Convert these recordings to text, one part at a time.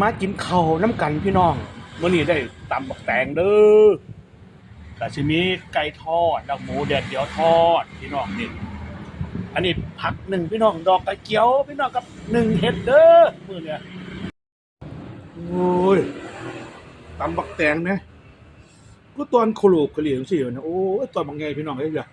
มากินข้าวน้ำกันพี่น้องมื่อนี้ได้ตำบักแตงเด้อแต่ชิมีไก่ทอดแล้วหมูแดดเดียวทอดพี่น้องนี่อันนี้ผักหนึ่งพี่น้องดอกกระเจียว พี่น้องกับหนึ่งเห็ดเด้อมื่อเนี่ยโอ้ยตำบักแตงนี่ยก็ตอนโคลูกกระเหลี่ยงสินะโอ้ยตอนบางไงพี่น้องเอ้ยเดี๋ยว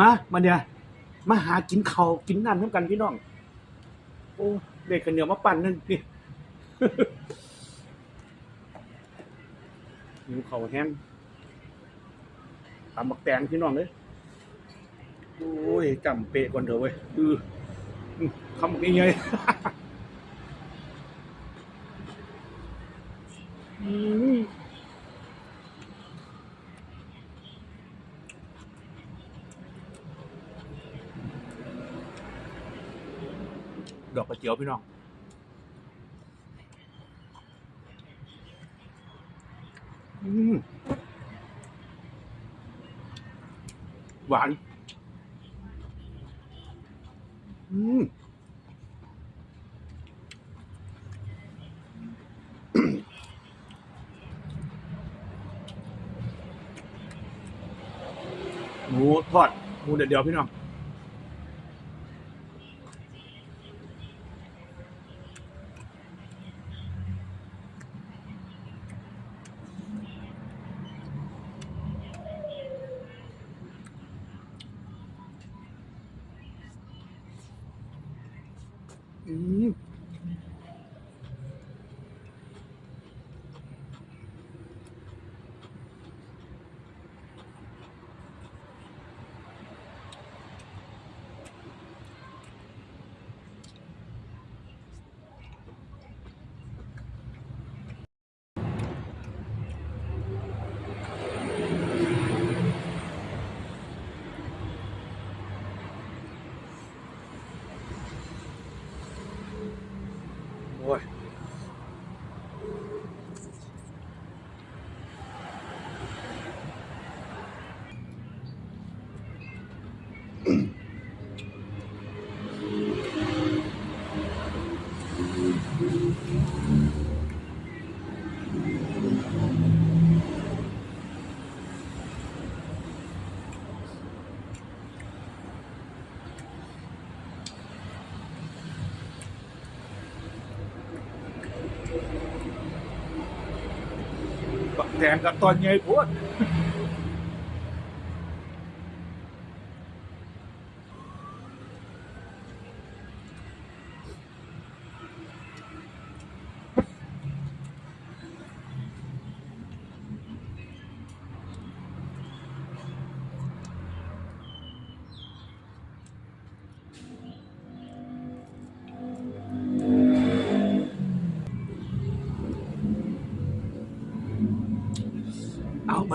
มามาเนี่ยมาหากินเขากินน้ำน้ำกันพี่น้อง โอ้เด็กกันเหนียวมาปั่นนั่นนี่หิวเขาแห้งตำบักแตงพี่น้องเลยโอ้ยจำเปะก่อนเถอะเว้ย อืออืมคำนี้ไง อืม ดอกกระเจียวพี่น้องอืมหวาน อืมหมูทอดหมูเด็ดเดียวพี่น้อง อื ม บักแตงกับตอนใหญ่โพด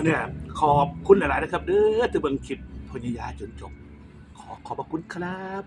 เอามาเนี่ยขอบคุณหลาย ๆ นะครับ เด้อที่เบิ่งคลิปพญายาจนจบ ขอขอบพระคุณครับ